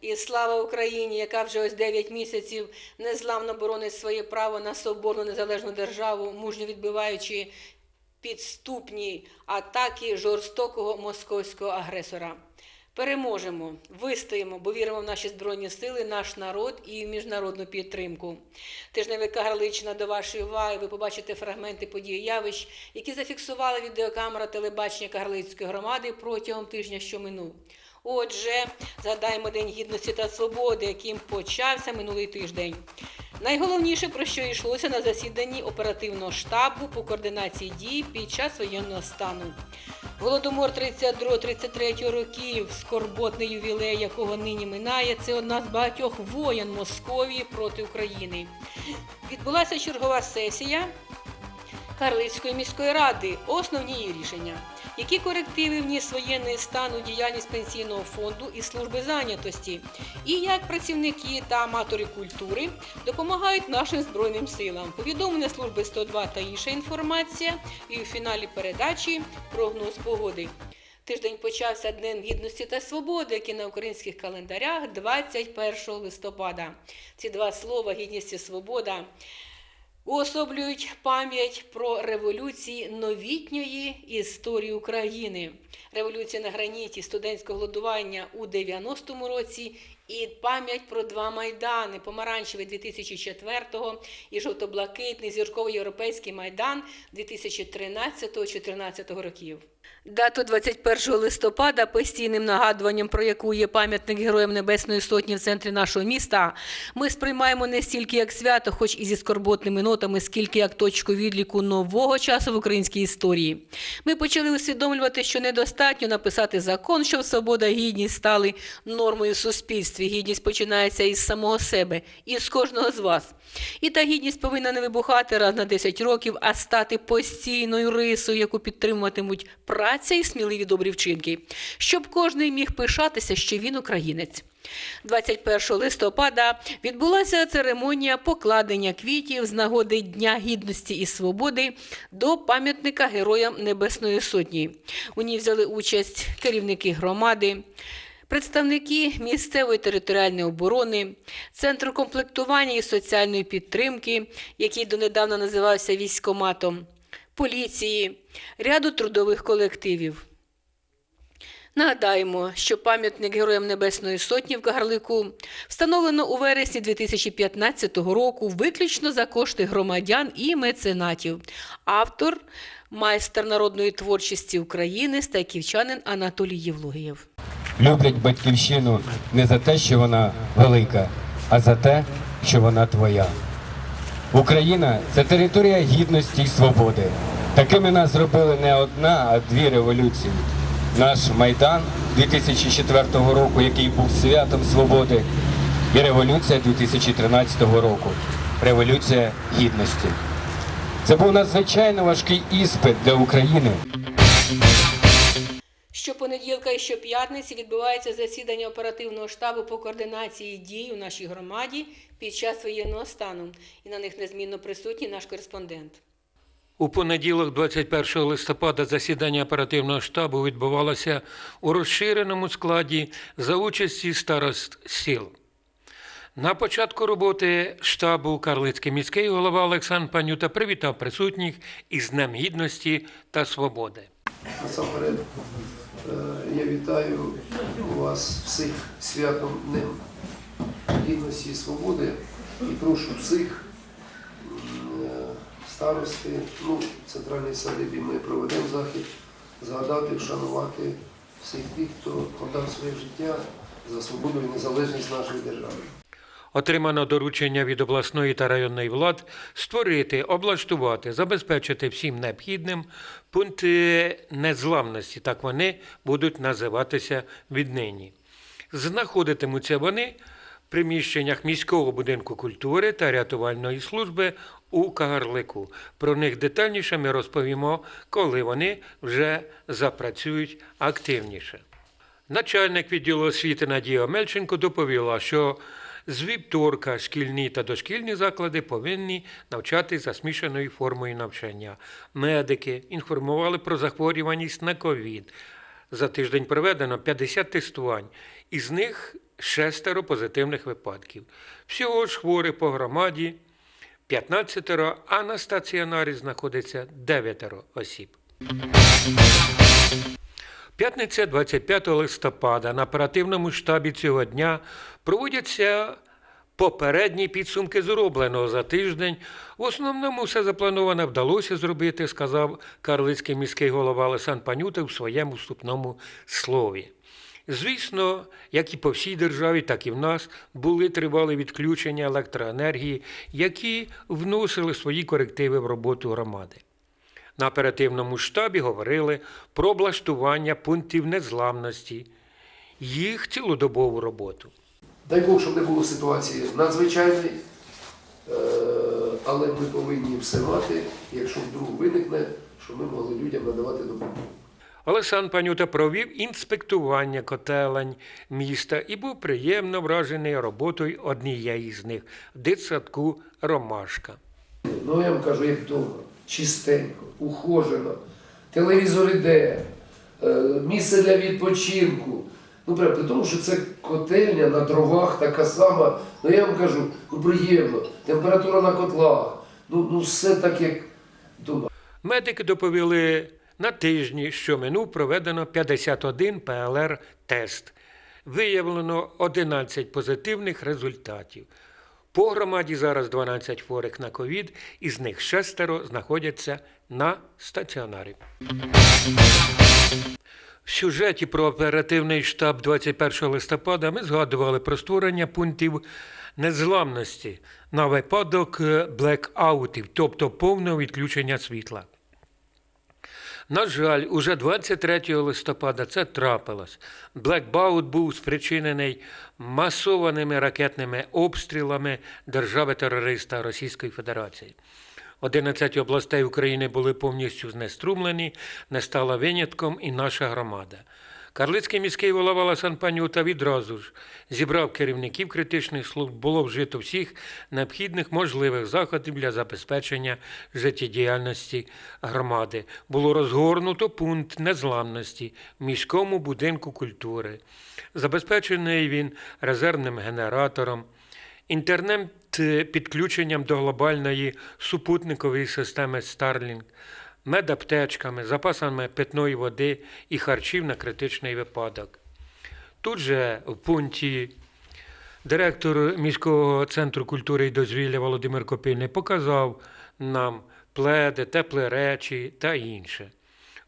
І слава Україні, яка вже ось 9 місяців незламно боронить своє право на соборну незалежну державу, мужньо відбиваючи підступні атаки жорстокого московського агресора. Переможемо, вистоїмо, бо віримо в наші збройні сили, наш народ і в міжнародну підтримку. Тижневик Кагарличина до вашої уваги. Ви побачите фрагменти подій явищ, які зафіксувала відеокамера телебачення Кагарлицької громади протягом тижня, що минув. Отже, згадаємо День гідності та свободи, яким почався минулий тиждень. Найголовніше, про що йшлося на засіданні оперативного штабу по координації дій під час воєнного стану. Голодомор 32-33 років, скорботний ювілей, якого нині минає, це одна з багатьох воєн Московії проти України. Відбулася чергова сесія Карлицької міської ради. Основні її рішення. Які корективи вніс воєнний стан у діяльність пенсійного фонду і служби зайнятості, і як працівники та аматори культури допомагають нашим збройним силам. Повідомлення служби 102 та інша інформація. І у фіналі передачі прогноз погоди. Тиждень почався Днем гідності та свободи, який на українських календарях 21 листопада. Ці два слова гідність і свобода уособлюють пам'ять про революції новітньої історії України. Революція на граніті студентського голодування у 90-му році і пам'ять про два майдани: помаранчевий 2004-го і жовто-блакитний зірковий європейський майдан 2013-2014 років. Дату 21 листопада постійним нагадуванням, про яку є пам'ятник Героям Небесної Сотні в центрі нашого міста, ми сприймаємо не стільки як свято, хоч і зі скорботними нотами, скільки як точку відліку нового часу в українській історії. Ми почали усвідомлювати, що недостатньо написати закон, щоб свобода і гідність стали нормою в суспільстві. Гідність починається із самого себе, із кожного з вас. І та гідність повинна не вибухати раз на 10 років, а стати постійною рисою, яку підтримуватимуть праця і сміливі добрі вчинки, щоб кожен міг пишатися, що він українець. 21 листопада відбулася церемонія покладення квітів з нагоди Дня гідності і свободи до пам'ятника Героям Небесної Сотні. У ній взяли участь керівники громади, представники місцевої територіальної оборони, Центру комплектування і соціальної підтримки, який донедавна називався військоматом, поліції, ряду трудових колективів. Нагадаємо, що пам'ятник Героям Небесної Сотні в Кагарлику встановлено у вересні 2015 року виключно за кошти громадян і меценатів. Автор майстер народної творчості України стайківчанин Анатолій Євлогієв. люблять батьківщину не за те, що вона велика, а за те, що вона твоя. Україна це територія гідності і свободи. Такими нас зробили не одна, а дві революції. Наш Майдан 2004 року, який був святом свободи, і революція 2013 року революція гідності. Це був надзвичайно важкий іспит для України. Щопонеділка і щоп'ятниці відбувається засідання оперативного штабу по координації дій у нашій громаді під час воєнного стану. І на них незмінно присутній наш кореспондент. У понеділок, 21 листопада, засідання оперативного штабу відбувалося у розширеному складі за участі старост сіл. На початку роботи штабу Карлицький міський голова Олександр Панюта привітав присутніх із Днем Гідності та Свободи. Е, я вітаю вас всіх святом Днем Гідності і Свободи і прошу всіх е, старости, ну, в центральній садибі ми проведемо захід, згадати, вшанувати всіх тих, хто подав своє життя за свободу і незалежність нашої держави. Отримано доручення від обласної та районної влад створити, облаштувати, забезпечити всім необхідним пункти незламності, так вони будуть називатися віднині. Знаходитимуться вони в приміщеннях міського будинку культури та рятувальної служби у Кагарлику. Про них детальніше ми розповімо, коли вони вже запрацюють активніше. Начальник відділу освіти Надія Омельченко доповіла, що з вівторка шкільні та дошкільні заклади повинні навчати за смішаною формою навчання. Медики інформували про захворюваність на ковід. За тиждень проведено 50 тестувань, із них шестеро позитивних випадків. Всього ж хворих по громаді 15, а на стаціонарі знаходиться 9 осіб. П'ятниця 25 листопада на оперативному штабі цього дня проводяться попередні підсумки зробленого за тиждень. В основному все заплановане вдалося зробити, сказав карлицький міський голова Олександр Панюта в своєму вступному слові. Звісно, як і по всій державі, так і в нас були тривалі відключення електроенергії, які вносили свої корективи в роботу громади. На оперативному штабі говорили про облаштування пунктів незламності, їх цілодобову роботу. Дай Бог, щоб не було ситуації надзвичайної, е, але ми повинні все мати, якщо вдруг виникне, щоб ми могли людям надавати допомогу. Олександр Панюта провів інспектування котелень міста і був приємно вражений роботою однієї з них дитсадку Ромашка. Ну, я вам кажу, як вдома, чистенько, ухожено, телевізор іде, е, місце для відпочинку. Ну, прям, при тому, що це котельня на дровах така сама. Ну я вам кажу, ну приємно, температура на котлах. Ну, ну все так, як вдома. Медики доповіли на тижні, що минув проведено 51 ПЛР-тест. Виявлено 11 позитивних результатів. По громаді зараз 12 хворих на ковід, із них шестеро знаходяться на стаціонарі. В сюжеті про оперативний штаб 21 листопада ми згадували про створення пунктів незламності на випадок е, блекаутів, тобто повного відключення світла. На жаль, уже 23 листопада це трапилось. Блекбаут був спричинений масованими ракетними обстрілами держави-терориста Російської Федерації. 11 областей України були повністю знеструмлені, не стала винятком і наша громада. Карлицький міський голова Олександр Панюта відразу ж зібрав керівників критичних служб, було вжито всіх необхідних можливих заходів для забезпечення життєдіяльності громади. Було розгорнуто пункт незламності в міському будинку культури. Забезпечений він резервним генератором, інтернет підключенням до глобальної супутникової системи Starlink, медаптечками, запасами питної води і харчів на критичний випадок. Тут же в пункті директор міського центру культури і дозвілля Володимир Копильний показав нам пледи, теплі речі та інше.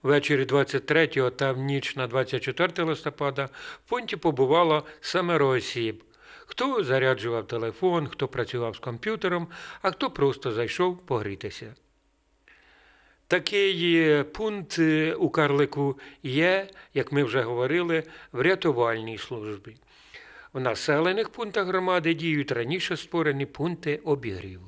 Ввечері 23 та в ніч на 24 листопада в пункті побувало семеро осіб. Хто заряджував телефон, хто працював з комп'ютером, а хто просто зайшов погрітися. Такий е, пункт е, у Карлику є, як ми вже говорили, в рятувальній службі. В населених пунктах громади діють раніше створені пункти обігріву.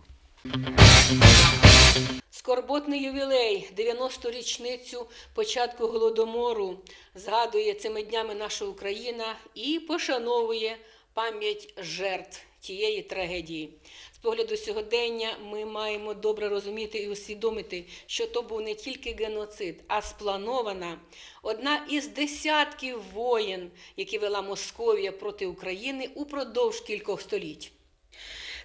Скорботний ювілей, 90-ту річницю початку голодомору, згадує цими днями наша Україна і пошановує пам'ять жертв тієї трагедії. Погляду сьогодення ми маємо добре розуміти і усвідомити, що то був не тільки геноцид, а спланована одна із десятків воєн, які вела Московія проти України упродовж кількох століть.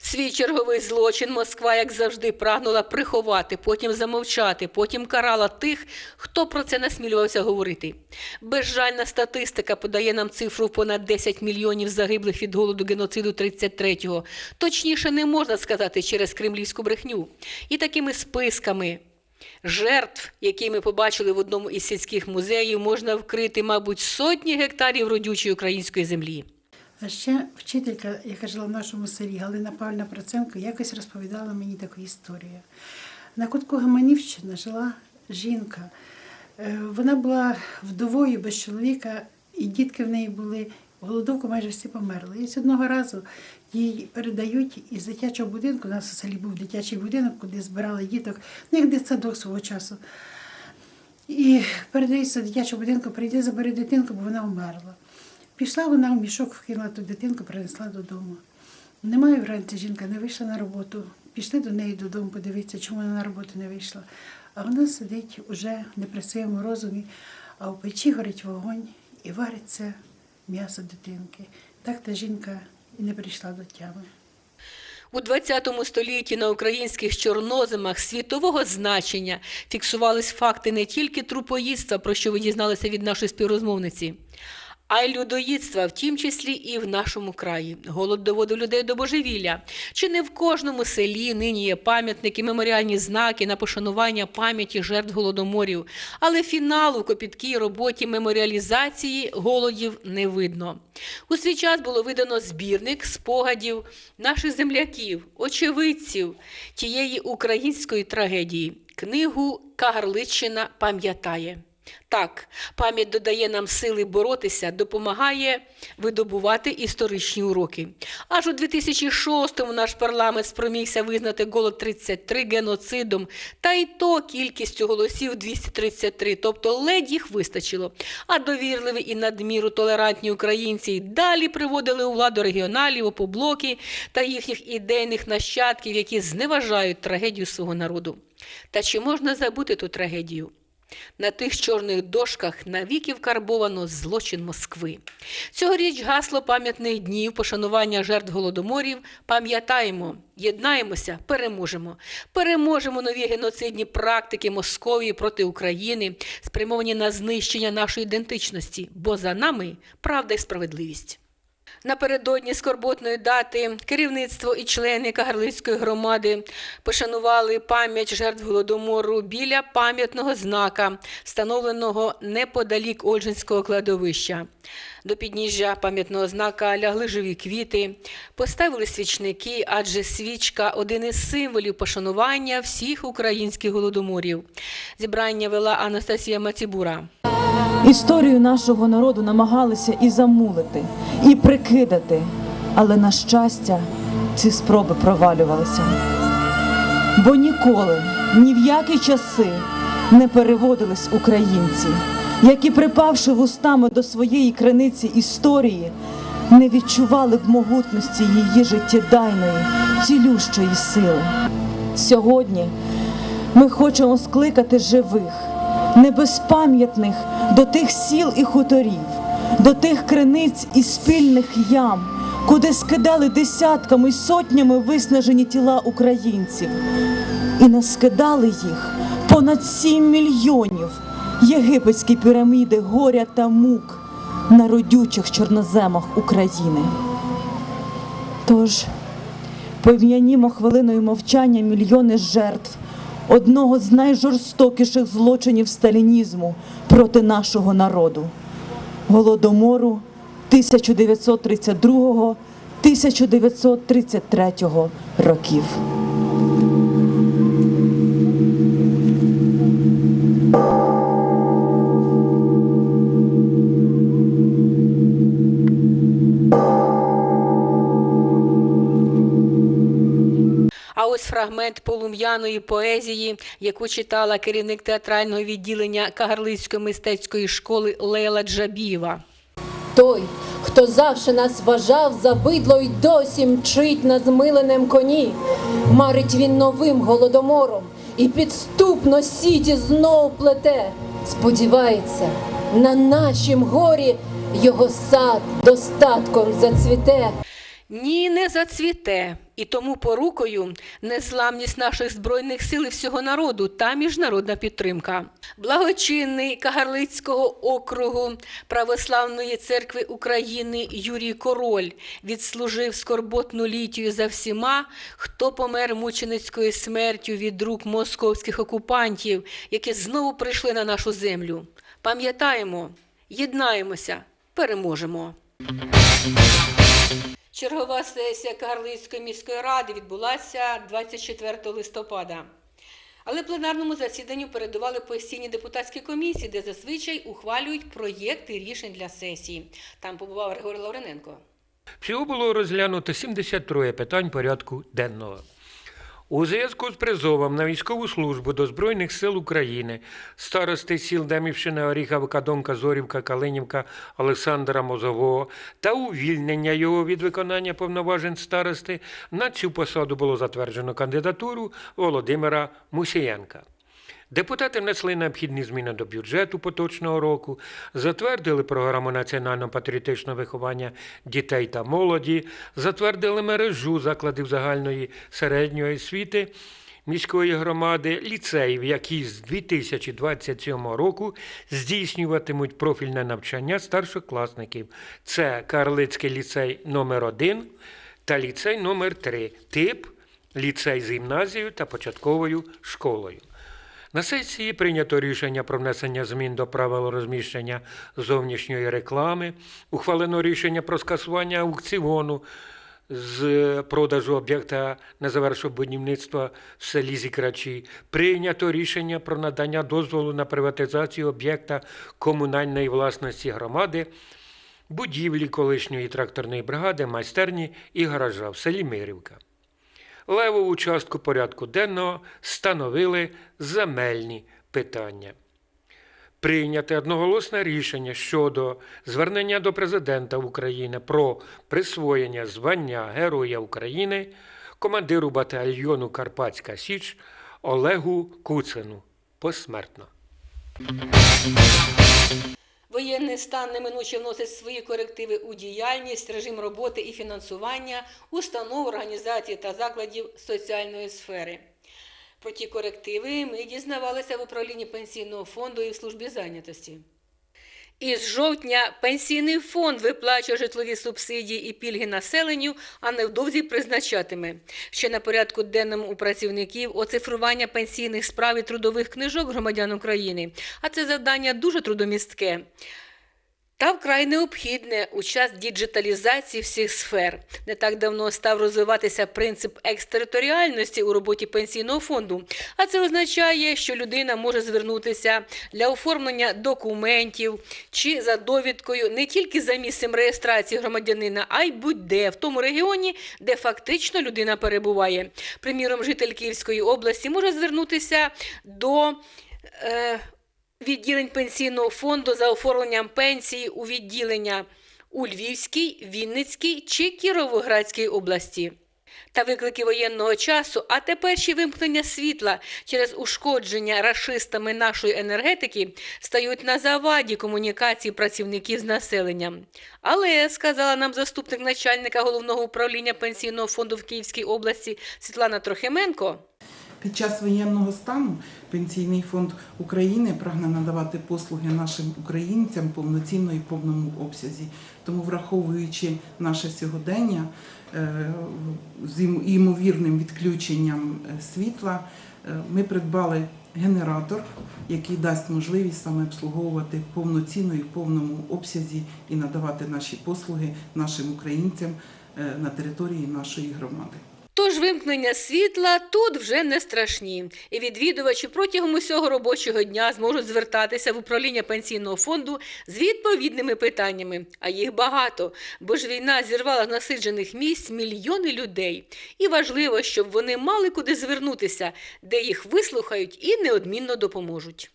Свій черговий злочин Москва, як завжди, прагнула приховати, потім замовчати, потім карала тих, хто про це насмілювався говорити. Безжальна статистика подає нам цифру понад 10 мільйонів загиблих від голоду геноциду 33-го. Точніше, не можна сказати через кремлівську брехню. І такими списками жертв, які ми побачили в одному із сільських музеїв, можна вкрити, мабуть, сотні гектарів родючої української землі. А ще вчителька, яка жила в нашому селі, Галина Павлівна Проценко, якось розповідала мені таку історію. На кутку Гаманівщини жила жінка. Е, Вона була вдовою без чоловіка, і дітки в неї були. Голодовку майже всі померли. І ось одного разу їй передають із дитячого будинку, у нас у селі був дитячий будинок, куди збирали діток, ну як дитсадок свого часу. І передається до дитячого будинку, прийди, забери дитинку, бо вона вмерла. Пішла вона в мішок, вкинула ту дитинку, принесла додому. Немає вранці жінка, не вийшла на роботу. Пішли до неї додому, подивитися, чому вона на роботу не вийшла. А вона сидить уже не при своєму розумі. а в печі горить вогонь і вариться м'ясо дитинки. Так та жінка і не прийшла до тями. У 20 столітті на українських чорноземах світового значення фіксувались факти не тільки трупоїдства, про що ви дізналися від нашої співрозмовниці, а й людоїдства, в тім числі і в нашому краї. Голод доводив людей до божевілля. Чи не в кожному селі нині є пам'ятники, меморіальні знаки на пошанування пам'яті жертв голодоморів, але фіналу в копіткій роботі меморіалізації голодів не видно. У свій час було видано збірник спогадів наших земляків, очевидців тієї української трагедії. Книгу Кагарличина пам'ятає. Так, пам'ять додає нам сили боротися, допомагає видобувати історичні уроки. Аж у 2006-му наш парламент спромігся визнати голод 33 геноцидом, та й то кількістю голосів 233, тобто ледь їх вистачило. А довірливі і надміру толерантні українці й далі приводили у владу регіоналів, опоблоки та їхніх ідейних нащадків, які зневажають трагедію свого народу. Та чи можна забути ту трагедію? На тих чорних дошках навіки вкарбовано злочин Москви. Цьогоріч гасло пам'ятних днів пошанування жертв голодоморів. Пам'ятаємо, єднаємося, переможемо. Переможемо нові геноцидні практики Московії проти України, спрямовані на знищення нашої ідентичності, бо за нами правда і справедливість. Напередодні скорботної дати керівництво і члени Кагарлицької громади пошанували пам'ять жертв голодомору біля пам'ятного знака, встановленого неподалік Ольжинського кладовища. До підніжжя пам'ятного знака лягли живі квіти, поставили свічники, адже свічка один із символів пошанування всіх українських голодоморів. Зібрання вела Анастасія Мацібура. Історію нашого народу намагалися і замулити, і прикидати, але на щастя ці спроби провалювалися. Бо ніколи, ні в які часи не переводились українці, які, припавши вустами до своєї криниці історії, не відчували в могутності її життєдайної, цілющої сили. Сьогодні ми хочемо скликати живих, небезпам'ятних до тих сіл і хуторів, до тих криниць і спільних ям, куди скидали десятками й сотнями виснажені тіла українців, і наскидали їх понад сім мільйонів єгипетські піраміди горя та мук на родючих чорноземах України. Тож Повнянімо хвилиною мовчання мільйони жертв одного з найжорстокіших злочинів сталінізму проти нашого народу голодомору 1932-1933 років. Ось фрагмент полум'яної поезії, яку читала керівник театрального відділення Кагарлицької мистецької школи Лейла Джабієва. Той, хто завше нас вважав за бидло й досі мчить на змиленем коні, марить він новим голодомором і підступно сіті знов плете. Сподівається, на нашім горі його сад достатком зацвіте. Ні, не зацвіте. І тому порукою незламність наших збройних сил і всього народу та міжнародна підтримка. Благочинний Кагарлицького округу Православної церкви України Юрій Король відслужив скорботну літію за всіма, хто помер мученицькою смертю від рук московських окупантів, які знову прийшли на нашу землю. Пам'ятаємо, єднаємося, переможемо. Чергова сесія Карлицької міської ради відбулася 24 листопада. Але пленарному засіданню передували постійні депутатські комісії, де зазвичай ухвалюють проєкти рішень для сесії. Там побував Григорій Лаврененко. Всього було розглянуто 73 питань порядку денного. У зв'язку з призовом на військову службу до Збройних сил України старости сіл Демівщина, Оріховка, Донка, Зорівка, Калинівка Олександра Мозового та увільнення його від виконання повноважень старости на цю посаду було затверджено кандидатуру Володимира Мусієнка. Депутати внесли необхідні зміни до бюджету поточного року, затвердили програму національно-патріотичного виховання дітей та молоді, затвердили мережу закладів загальної середньої освіти міської громади, ліцеїв, які з 2027 року здійснюватимуть профільне навчання старшокласників. Це Карлицький ліцей номер 1 та ліцей номер 3 тип ліцей з гімназією та початковою школою. На сесії прийнято рішення про внесення змін до правил розміщення зовнішньої реклами, ухвалено рішення про скасування аукціону з продажу об'єкта незавершеного будівництва в селі Зікрачі, прийнято рішення про надання дозволу на приватизацію об'єкта комунальної власності громади, будівлі колишньої тракторної бригади, майстерні і гаража в селі Мирівка. Левову частку порядку денного становили земельні питання. Прийняте одноголосне рішення щодо звернення до президента України про присвоєння звання Героя України командиру батальйону Карпатська Січ Олегу Куцину посмертно. Воєнний стан неминуче вносить свої корективи у діяльність, режим роботи і фінансування установ, організацій та закладів соціальної сфери. Про ті корективи ми дізнавалися в управлінні пенсійного фонду і в службі зайнятості. Із жовтня пенсійний фонд виплачує житлові субсидії і пільги населенню, а невдовзі призначатиме. Ще на порядку денному у працівників оцифрування пенсійних справ і трудових книжок громадян України. А це завдання дуже трудомістке. Та вкрай необхідне у час діджиталізації всіх сфер. Не так давно став розвиватися принцип екстериторіальності у роботі пенсійного фонду. А це означає, що людина може звернутися для оформлення документів чи за довідкою не тільки за місцем реєстрації громадянина, а й будь-де в тому регіоні, де фактично людина перебуває. Приміром, житель Київської області може звернутися до. Е, відділень пенсійного фонду за оформленням пенсії у відділення у Львівській, Вінницькій чи Кіровоградській області. Та виклики воєнного часу, а тепер ще вимкнення світла через ушкодження рашистами нашої енергетики стають на заваді комунікації працівників з населенням. Але, сказала нам заступник начальника головного управління пенсійного фонду в Київській області Світлана Трохименко, Під час воєнного стану Пенсійний фонд України прагне надавати послуги нашим українцям повноцінно і в повному обсязі. Тому, враховуючи наше сьогодення е, з ймовірним відключенням е, світла, е, ми придбали генератор, який дасть можливість саме обслуговувати повноцінно і в повному обсязі і надавати наші послуги нашим українцям на території нашої громади. Тож вимкнення світла тут вже не страшні, і відвідувачі протягом усього робочого дня зможуть звертатися в управління пенсійного фонду з відповідними питаннями. А їх багато, бо ж війна зірвала з насиджених місць мільйони людей. І важливо, щоб вони мали куди звернутися, де їх вислухають і неодмінно допоможуть.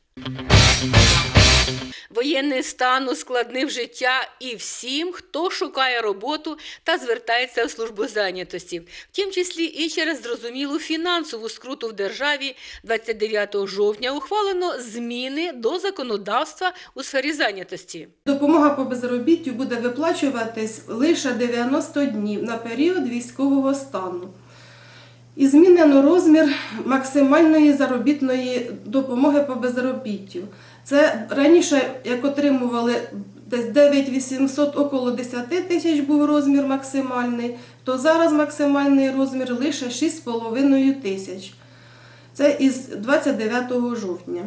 Воєнний стан ускладнив життя і всім, хто шукає роботу та звертається в службу зайнятості, в тім числі і через зрозумілу фінансову скруту в державі 29 жовтня ухвалено зміни до законодавства у сфері зайнятості. Допомога по безробіттю буде виплачуватись лише 90 днів на період військового стану. І змінено розмір максимальної заробітної допомоги по безробіттю. Це раніше, як отримували десь 9 800, около 10 тисяч був розмір максимальний, то зараз максимальний розмір лише 6,5 тисяч. Це із 29 жовтня.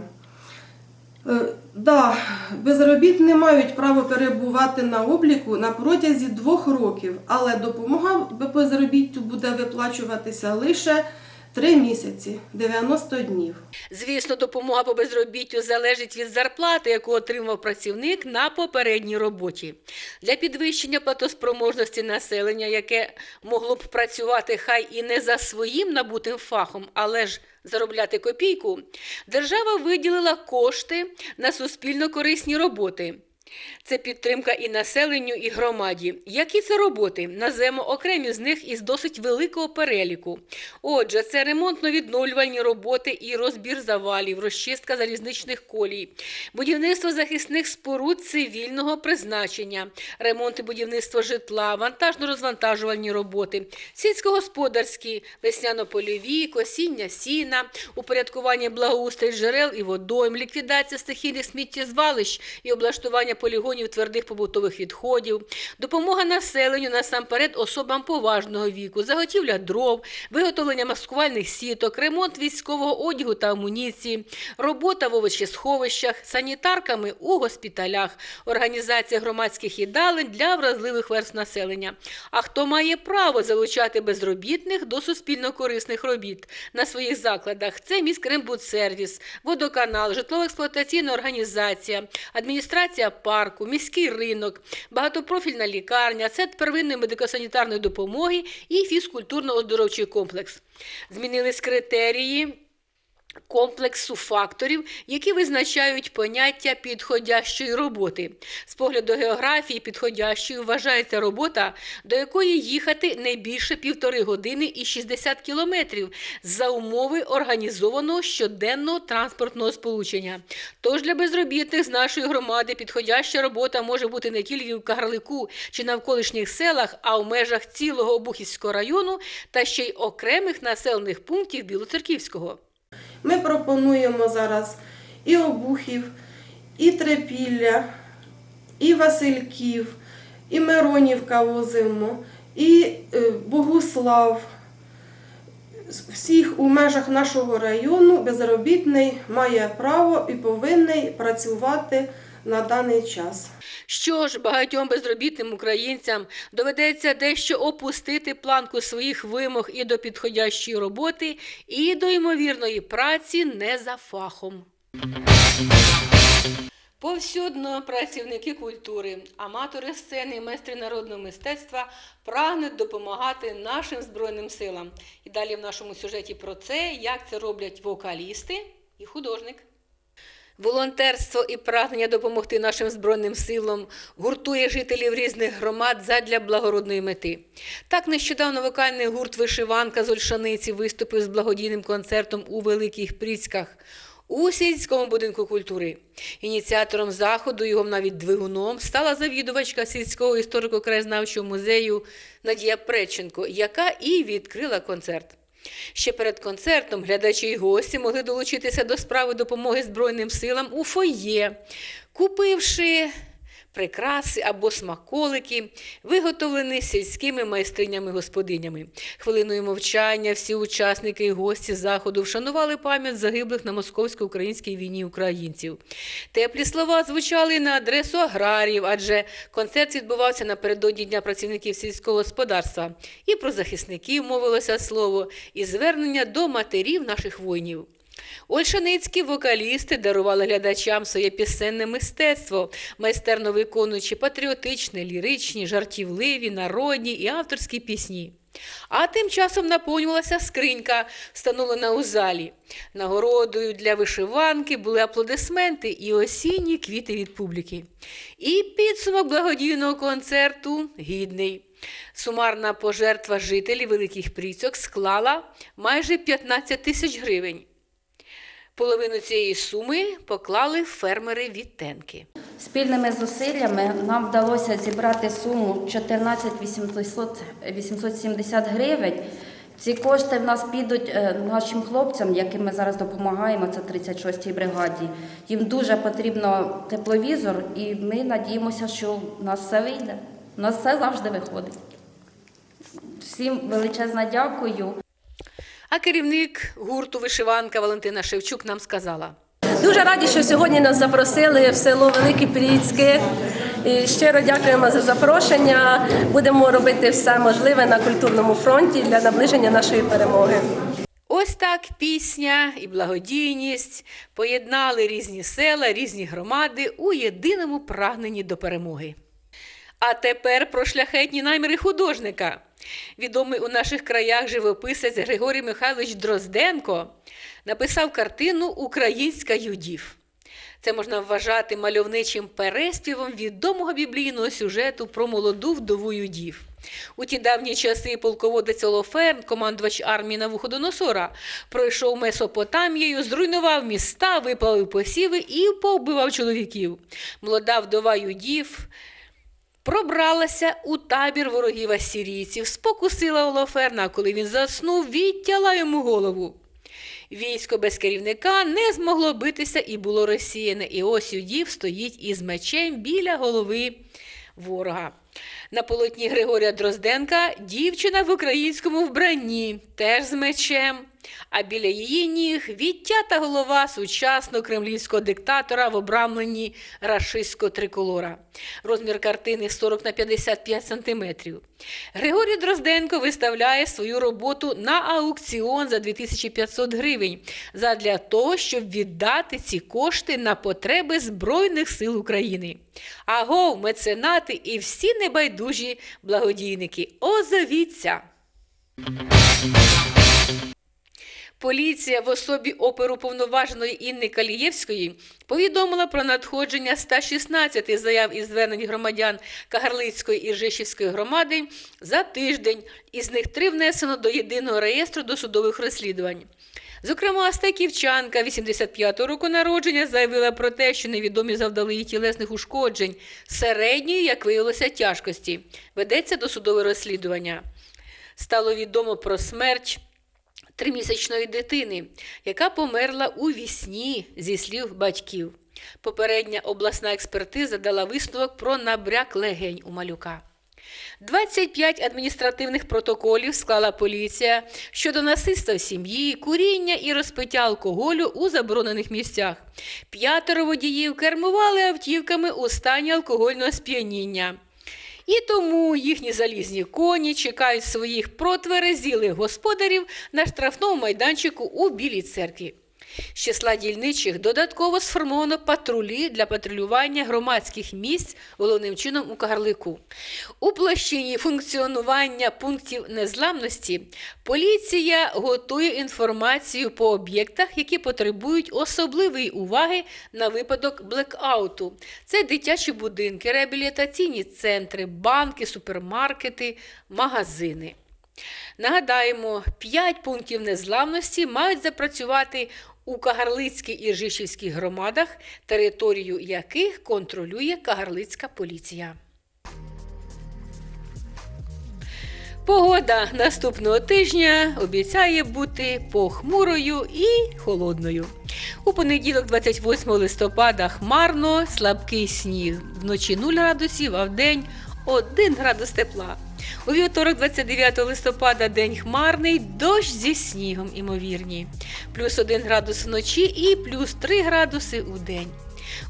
Е, Да, безробітні мають право перебувати на обліку на протязі двох років, але допомога по безробіттю буде виплачуватися лише три місяці 90 днів. Звісно, допомога по безробіттю залежить від зарплати, яку отримав працівник на попередній роботі. Для підвищення платоспроможності населення, яке могло б працювати хай і не за своїм набутим фахом, але ж заробляти копійку, держава виділила кошти на суспільно корисні роботи. Це підтримка і населенню, і громаді. Які це роботи? Назвемо окремі з них із досить великого переліку. Отже, це ремонтно-відновлювальні роботи і розбір завалів, розчистка залізничних колій, будівництво захисних споруд цивільного призначення, ремонт і будівництво житла, вантажно-розвантажувальні роботи, сільськогосподарські, весняно-польові, косіння сіна, упорядкування благоустрій джерел і водойм, ліквідація стихійних сміттєзвалищ і облаштування полігонів твердих побутових відходів, допомога населенню насамперед особам поважного віку, заготівля дров, виготовлення маскувальних сіток, ремонт військового одягу та амуніції, робота в овочесховищах, санітарками у госпіталях, організація громадських їдалень для вразливих верств населення. А хто має право залучати безробітних до суспільно корисних робіт на своїх закладах? Це міськрембудсервіс, водоканал, житлово-експлуатаційна організація, адміністрація парку, міський ринок, багатопрофільна лікарня, центр первинної медико-санітарної допомоги і фізкультурно-оздоровчий комплекс. Змінились критерії комплексу факторів, які визначають поняття підходящої роботи. З погляду географії підходящою вважається робота, до якої їхати не більше півтори години і 60 кілометрів за умови організованого щоденного транспортного сполучення. Тож для безробітних з нашої громади підходяща робота може бути не тільки в Кагарлику чи навколишніх селах, а в межах цілого Обухівського району та ще й окремих населених пунктів Білоцерківського. Ми пропонуємо зараз і Обухів, і Трепілля, і Васильків, і Миронівка возимо, і е, Богуслав. Всіх у межах нашого району безробітний має право і повинен працювати на даний час. Що ж, багатьом безробітним українцям доведеться дещо опустити планку своїх вимог і до підходящої роботи, і до ймовірної праці не за фахом. Повсюдно працівники культури, аматори сцени, майстри народного мистецтва прагнуть допомагати нашим Збройним силам. І далі в нашому сюжеті про це, як це роблять вокалісти і художник. Волонтерство і прагнення допомогти нашим Збройним силам гуртує жителів різних громад задля благородної мети. Так нещодавно вокальний гурт Вишиванка з Ольшаниці виступив з благодійним концертом у Великих Пріцьках у сільському будинку культури. Ініціатором заходу, його навіть двигуном, стала завідувачка сільського історико-краєзнавчого музею Надія Преченко, яка і відкрила концерт. Ще перед концертом глядачі й гості могли долучитися до справи допомоги Збройним силам у фоє, купивши прикраси або смаколики, виготовлені сільськими майстринями-господинями. Хвилиною мовчання всі учасники і гості заходу вшанували пам'ять загиблих на московсько-українській війні українців. Теплі слова звучали на адресу аграріїв, адже концерт відбувався напередодні Дня працівників сільського господарства. І про захисників мовилося слово, і звернення до матерів наших воїнів. Ольшаницькі вокалісти дарували глядачам своє пісенне мистецтво, майстерно виконуючи патріотичні, ліричні, жартівливі, народні і авторські пісні. А тим часом наповнювалася скринька, встановлена у залі. Нагородою для вишиванки були аплодисменти і осінні квіти від публіки. І підсумок благодійного концерту гідний. Сумарна пожертва жителів Великих Пріцьок склала майже 15 тисяч гривень. Половину цієї суми поклали фермери Віттенки. Спільними зусиллями нам вдалося зібрати суму 14 800 870 гривень. Ці кошти в нас підуть е, нашим хлопцям, яким ми зараз допомагаємо, це 36-й бригаді. Їм дуже потрібно тепловізор, і ми надіємося, що в нас все вийде. У нас все завжди виходить. Всім величезне дякую. А керівник гурту Вишиванка Валентина Шевчук нам сказала. Дуже раді, що сьогодні нас запросили в село Велике Пріцьке. І щиро дякуємо за запрошення. Будемо робити все можливе на культурному фронті для наближення нашої перемоги. Ось так пісня і благодійність поєднали різні села, різні громади у єдиному прагненні до перемоги. А тепер про шляхетні наміри художника. Відомий у наших краях живописець Григорій Михайлович Дрозденко написав картину Українська Юдів. Це можна вважати мальовничим переспівом відомого біблійного сюжету про молоду вдову юдів. У ті давні часи полководець Олоферн, командувач армії Навуходоносора, пройшов Месопотамією, зруйнував міста, випалив посіви і повбивав чоловіків. Молода вдова юдів пробралася у табір ворогів асірійців, спокусила Олоферна, а коли він заснув, відтяла йому голову. Військо без керівника не змогло битися і було розсіяне. І ось юдів стоїть із мечем біля голови ворога. На полотні Григорія Дрозденка дівчина в українському вбранні, теж з мечем. А біля її ніг відтята голова сучасного кремлівського диктатора в обрамленні рашистського триколора. Розмір картини 40 на 55 сантиметрів. Григорій Дрозденко виставляє свою роботу на аукціон за 2500 гривень задля того, щоб віддати ці кошти на потреби Збройних сил України. Агов, меценати і всі небайдужі благодійники. Озовіться! Поліція в особі оперуповноваженої Інни Калієвської повідомила про надходження 116 заяв і звернень громадян Кагарлицької і Ржишівської громади за тиждень, із них три внесено до єдиного реєстру досудових розслідувань. Зокрема, Стеківчанка 85-го року народження заявила про те, що невідомі завдали їй тілесних ушкоджень середньої, як виявилося, тяжкості. Ведеться досудове розслідування. Стало відомо про смерть тримісячної дитини, яка померла у вісні зі слів батьків. Попередня обласна експертиза дала висновок про набряк легень у малюка. 25 адміністративних протоколів склала поліція щодо насильства в сім'ї, куріння і розпиття алкоголю у заборонених місцях. П'ятеро водіїв кермували автівками у стані алкогольного сп'яніння. І тому їхні залізні коні чекають своїх протверезілих господарів на штрафному майданчику у Білій церкві. З числа дільничих додатково сформовано патрулі для патрулювання громадських місць, головним чином у Кагарлику. У площині функціонування пунктів незламності поліція готує інформацію по об'єктах, які потребують особливої уваги на випадок блекауту. Це дитячі будинки, реабілітаційні центри, банки, супермаркети, магазини. Нагадаємо, 5 пунктів незламності мають запрацювати у Кагарлицькій і Ржишівській громадах, територію яких контролює Кагарлицька поліція. Погода наступного тижня обіцяє бути похмурою і холодною. У понеділок, 28 листопада, хмарно, слабкий сніг. Вночі 0 градусів, а вдень 1 градус тепла. У вівторок, 29 листопада, день хмарний, дощ зі снігом, імовірні. Плюс 1 градус вночі і плюс 3 градуси у день.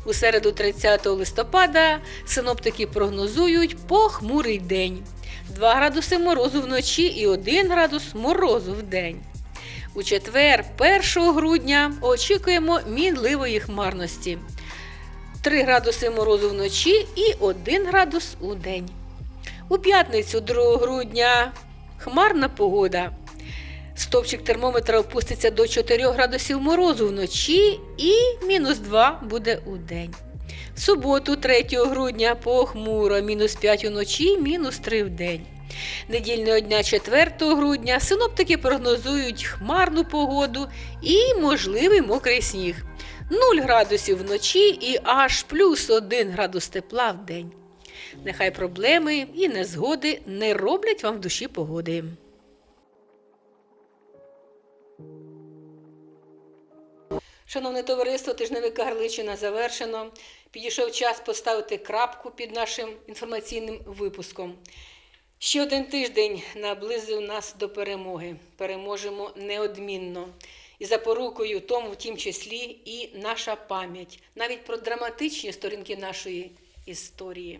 У середу, 30 листопада, синоптики прогнозують похмурий день. 2 градуси морозу вночі і 1 градус морозу в день. У четвер, 1 грудня, очікуємо мінливої хмарності. 3 градуси морозу вночі і 1 градус у день. У п'ятницю 2 грудня хмарна погода. Стопчик термометра опуститься до 4 градусів морозу вночі і мінус 2 буде у день. В суботу, 3 грудня, похмуро, мінус 5 уночі, мінус 3 в день. Недільного дня 4 грудня синоптики прогнозують хмарну погоду і можливий мокрий сніг. 0 градусів вночі і аж плюс 1 градус тепла в день. Нехай проблеми і незгоди не роблять вам в душі погоди. Шановне товариство, тижневик Кагарличина завершено. Підійшов час поставити крапку під нашим інформаційним випуском. Ще один тиждень наблизив нас до перемоги. Переможемо неодмінно. І запорукою тому, в тім числі, і наша пам'ять, навіть про драматичні сторінки нашої історії.